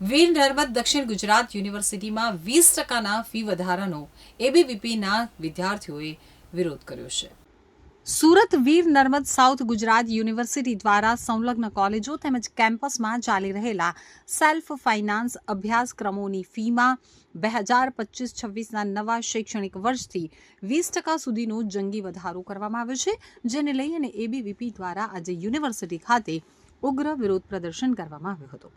વીર નર્મદ દક્ષિણ ગુજરાત યુનિવર્સિટીમાં વીસ ટકાના ફી વધારાનો એબીવીપીના વિદ્યાર્થીઓએ વિરોધ કર્યો છે. સુરત વીર નર્મદ સાઉથ ગુજરાત યુનિવર્સિટી દ્વારા સંલગ્ન કોલેજો તેમજ કેમ્પસમાં ચાલી રહેલા સેલ્ફ ફાઇનાન્સ અભ્યાસક્રમોની ફીમાં બે હજાર પચીસ છવ્વીસના નવા શૈક્ષણિક વર્ષથી વીસ ટકા સુધીનો જંગી વધારો કરવામાં આવ્યો છે, જેને લઈ અને એબીવીપી દ્વારા આજે યુનિવર્સિટી ખાતે ઉગ્ર વિરોધ પ્રદર્શન કરવામાં આવ્યું હતું.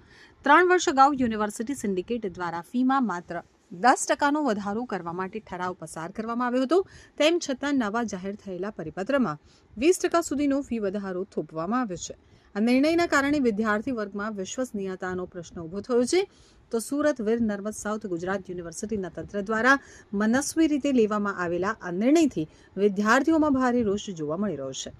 ત્રણ વર્ષ અગાઉ યુનિવર્સિટી સિન્ડિકેટ દ્વારા ફીમાં માત્ર દસ ટકાનો વધારો કરવા માટે ઠરાવ પસાર કરવામાં આવ્યો હતો. તેમ છતાં નવા જાહેર થયેલા પરિપત્રમાં વીસ ટકા સુધીનો ફી વધારો થોપવામાં આવ્યો છે. આ નિર્ણયના કારણે વિદ્યાર્થી વર્ગમાં વિશ્વસનીયતાનો પ્રશ્ન ઊભો થયો છે. તો સુરત વીર નર્મદ સાઉથ ગુજરાત યુનિવર્સિટીના તંત્ર દ્વારા મનસ્વી રીતે લેવામાં આવેલા આ નિર્ણયથી વિદ્યાર્થીઓમાં ભારે રોષ જોવા મળી રહ્યો છે.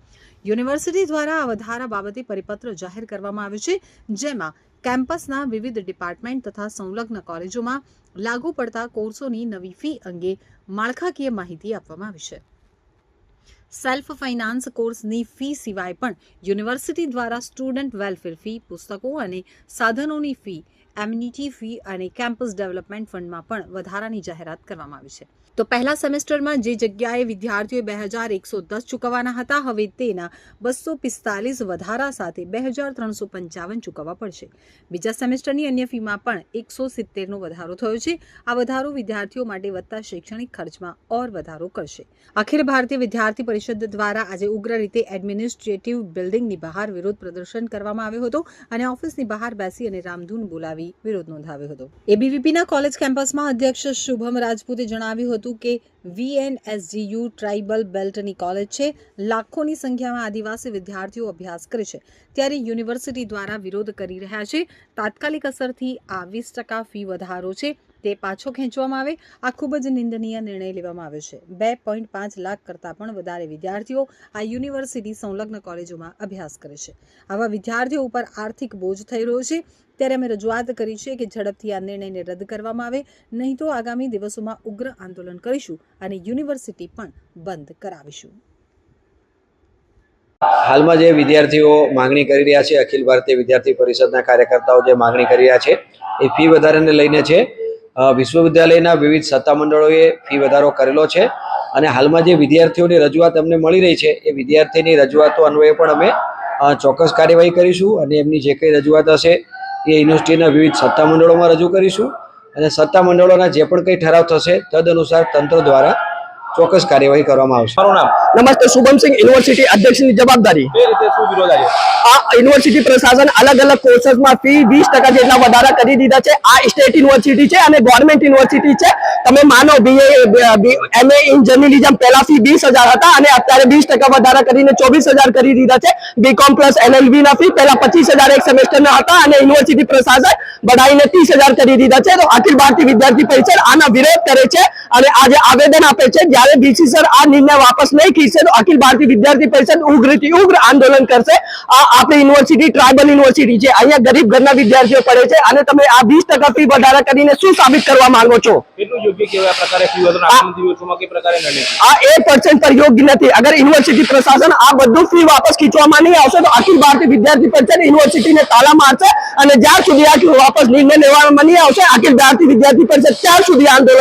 યુનિવર્સિટી દ્વારા આ વધારા બાબતે પરિપત્ર જાહેર કરવામાં આવ્યો છે, જેમાં કેમ્પસના વિવિધ ડિપાર્ટમેન્ટ તથા સંલગ્ન કોલેજોમાં લાગુ પડતા કોર્સોની નવી ફી અંગે માળખાકીય માહિતી આપવામાં આવી છે. સેલ્ફ ફાઇનાન્સ કોર્સની ફી સિવાય પણ યુનિવર્સિટી દ્વારા સ્ટુડન્ટ વેલફેર ફી, પુસ્તકો અને સાધનોની ફી એમ્યુનિટી ફી અને કેમ્પસ ડેવલપમેન્ટ ફંડમાં પણ વધારાની જાહેરાત કરવામાં આવી છે. તો પહેલા સેમેસ્ટરમાં જે જગ્યાએ વિદ્યાર્થીઓએ બે હજાર એકસો દસ ચૂકવવાના હતા, હવે તેના બસો પિસ્તાલીસ વધારા સાથે બે હજાર ત્રણસો પંચાવન ચૂકવવા પડશે. બીજા સેમેસ્ટરની અન્ય ફીમાં પણ એકસો સિત્તેરનો વધારો થયો છે. આ વધારો વિદ્યાર્થીઓ માટે વધતા શૈક્ષણિક ખર્ચમાં ઓર વધારો કરશે. અખિલ ભારતીય વિદ્યાર્થી પરિષદ દ્વારા આજે ઉગ્ર રીતે એડમિનિસ્ટ્રેટિવ બિલ્ડિંગની બહાર વિરોધ પ્રદર્શન કરવામાં આવ્યો હતો અને ઓફિસની બહાર બેસી અને રામધૂન બોલાવી વિરોધ નોંધાવ્યો હતો. એબીવીપીના કોલેજ કેમ્પસમાં અધ્યક્ષ શુભમ રાજપૂતે જણાવ્યું હતું કે વીએનએસજીયુ ટ્રાઇબલ બેલ્ટની કોલેજ છે. લાખોની સંખ્યામાં આદિવાસી વિદ્યાર્થીઓ અભ્યાસ કરે છે. ત્યારે યુનિવર્સિટી દ્વારા વિરોધ કરી રહ્યા છે. તાત્કાલિક અસરથી આ વીસ ટકા ફી વધારો છે. તે પાછો ખેંચવામાં આવે. આ ખૂબ જ નિંદનીય નિર્ણય લેવામાં આવ્યો છે. બે પોઈન્ટ પાંચ લાખ કરતાં પણ વધારે વિદ્યાર્થીઓ આ યુનિવર્સિટી સંલગ્ન કોલેજોમાં અભ્યાસ કરે છે. આવા વિદ્યાર્થીઓ ઉપર આર્થિક બોજ થઈ રહ્યો છે. ત્યારે અમે રજૂઆત કરી છે કે ઝડપથી આ નિર્ણયને રદ કરવામાં આવે. નહીં તો આગામી દિવસોમાં ઉગ્ર આંદોલન કરીશું અને યુનિવર્સિટી પણ બંધ કરાવીશું. હાલમાં જે વિદ્યાર્થીઓ માંગણી કરી રહ્યા છે, અખિલ ભારતીય વિદ્યાર્થી પરિષદના કાર્યકર્તાઓ જે માંગણી કરી રહ્યા છે, એ ફી વધારાને લઈને છે. વિશ્વવિદ્યાલયના વિવિધ સત્તામંડળોએ ફી વધારો કરેલો છે. અને હાલમાં જે વિદ્યાર્થીઓની રજૂઆત અમને મળી રહી છે, એ વિદ્યાર્થીની રજૂઆતો અન્વયે પણ અમે ચોક્કસ કાર્યવાહી કરીશું અને એમની જે કંઈ રજૂઆત હશે, એ યુનિવર્સિટીના વિવિધ સત્તામંડળોમાં રજૂ કરીશું. અને સત્તામંડળોના જે પણ કંઈ ઠરાવ થશે તદ અનુસાર તંત્ર દ્વારા ચોક્કસ કાર્યવાહી કરવામાં આવશે. મારું નામ નમસ્તે શુભમસિંહ યુનિવર્સિટી અધ્યક્ષની જવાબદારી. આ યુનિવર્સિટી પ્રશાસન અલગ અલગ કોર્सेसમાં ફી વીસ ટકા જેટલા વધારા કરી દીધા છે. આ સ્ટેટ યુનિવર્સિટી છે અને ગવર્મેન્ટ યુનિવર્સિટી છે. તમે માનો બીએ એમએ ઇન જર્નલિઝમ પહેલા ફી વીસ હજાર હતા અને અત્યારે વીસ ટકા વધારા કરીને ચોવીસ હજાર કરી દીધા છે. બીકોમ પ્લસ એલએલબી ના ફી પહેલા પચીસ હજાર એક સેમેસ્ટરના હતા અને યુનિવર્સિટી પ્રશાસન બઢાઈને ત્રીસ હજાર કરી દીધા છે. તો અખિલ ભારતીય વિદ્યાર્થી પરિષદ આના વિરોધ કરે છે. અને આજે આવેદન આપે છે જ્યારે બીસી સર આ નિર્ણય વાપસ નહીં ખીચશે તો અખિલ ભારતીય વિદ્યાર્થી પરિષદ ઉગ્રથી ઉગ્ર આંદોલન કરશે. આ આપણી યુનિવર્સિટી ટ્રાઇબલ યુનિવર્સિટી છે. અહીંયા ગરીબ ઘરના વિદ્યાર્થીઓ પડે છે અને તમે આ વીસ ટકા ફી વધારા કરીને શું સાબિત કરવા માંગો છો? આ એક પર્સન્ટ પર યોગ્ય નથી. અગર યુનિવર્સિટી પ્રશાસન આ બધું ફી વાપસ ખીચવામાં નહીં આવશે તો અખિલ ભારતીય વિદ્યાર્થી પરિષદ યુનિવર્સિટીને તાળા મારશે અને જ્યાર સુધી આ વાપસ નિર્ણય લેવામાં નહીં આવશે અખિલ ભારતીય વિદ્યાર્થી પરિષદ ત્યાર સુધી આંદોલન